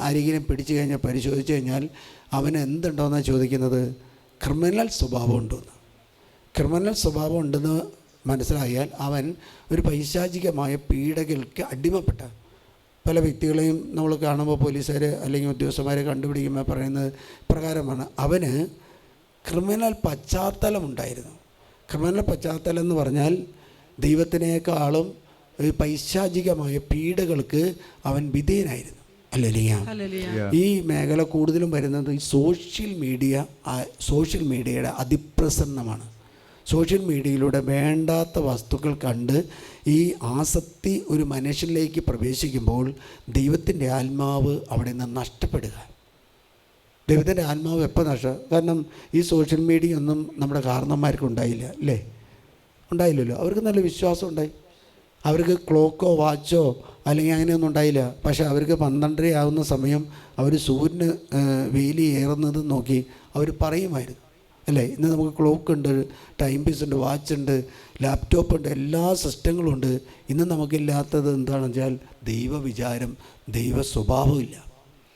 ആരെങ്കിലും പിടിച്ചു കഴിഞ്ഞാൽ പരിശോധിച്ച് കഴിഞ്ഞാൽ അവന് എന്തുണ്ടോയെന്നാണ് ചോദിക്കുന്നത്? ക്രിമിനൽ സ്വഭാവം ഉണ്ടെന്ന് ക്രിമിനൽ സ്വഭാവം ഉണ്ടെന്ന് മനസ്സിലായാൽ അവൻ ഒരു പൈശാചികമായ പീഡകൾക്ക് അടിമപ്പെട്ട പല വ്യക്തികളെയും നമ്മൾ കാണുമ്പോൾ പോലീസുകാർ അല്ലെങ്കിൽ ഉദ്യോഗസ്ഥന്മാരെ കണ്ടുപിടിക്കുമ്പോൾ പറയുന്നത് പ്രകാരമാണ്. അവന് ക്രിമിനൽ പശ്ചാത്തലം ഉണ്ടായിരുന്നു. ക്രിമിനൽ പശ്ചാത്തലം എന്ന് പറഞ്ഞാൽ ദൈവത്തിനേക്കാളും പൈശാചികമായ പീഡകൾക്ക് അവൻ വിധേയനായിരുന്നു. അല്ലേ ഈ മേഖല കൂടുതലും വരുന്നത് ഈ സോഷ്യൽ മീഡിയ ആ- സോഷ്യൽ മീഡിയയുടെ അതിപ്രസരണമാണ്. സോഷ്യൽ മീഡിയയിലൂടെ വേണ്ടാത്ത വസ്തുക്കൾ കണ്ട് ഈ ആസക്തി ഒരു മനുഷ്യനിലേക്ക് പ്രവേശിക്കുമ്പോൾ ദൈവത്തിന്റെ ആത്മാവ് അവിടെ നിന്ന് നഷ്ടപ്പെടുക. ദൈവത്തിന്റെ ആത്മാവ് എപ്പോൾ നഷ്ടം കാരണം ഈ സോഷ്യൽ മീഡിയ ഒന്നും നമ്മുടെ കാരണന്മാർക്ക് ഉണ്ടായില്ല അല്ലേ? ഉണ്ടായില്ലല്ലോ. അവർക്ക് നല്ല വിശ്വാസം ഉണ്ടായി. അവർക്ക് ക്ലോക്കോ വാച്ചോ അല്ലെങ്കിൽ അങ്ങനെയൊന്നും ഉണ്ടായില്ല. പക്ഷേ അവർക്ക് പന്ത്രണ്ടര ആവുന്ന സമയം അവർ സൂര്യന് വെയിലി ഏറുന്നത് നോക്കി അവർ പറയുമായിരുന്നു. അല്ലേ? ഇന്ന് നമുക്ക് ക്ലോക്ക് ഉണ്ട് ടൈം പീസ് ഉണ്ട് വാച്ച് ഉണ്ട് ലാപ്ടോപ്പ് ഉണ്ട് എല്ലാ സിസ്റ്റങ്ങളും ഉണ്ട്. ഇന്ന് നമുക്കില്ലാത്തത് എന്താണെന്ന് വെച്ചാൽ ദൈവവിചാരം ദൈവ സ്വഭാവമില്ല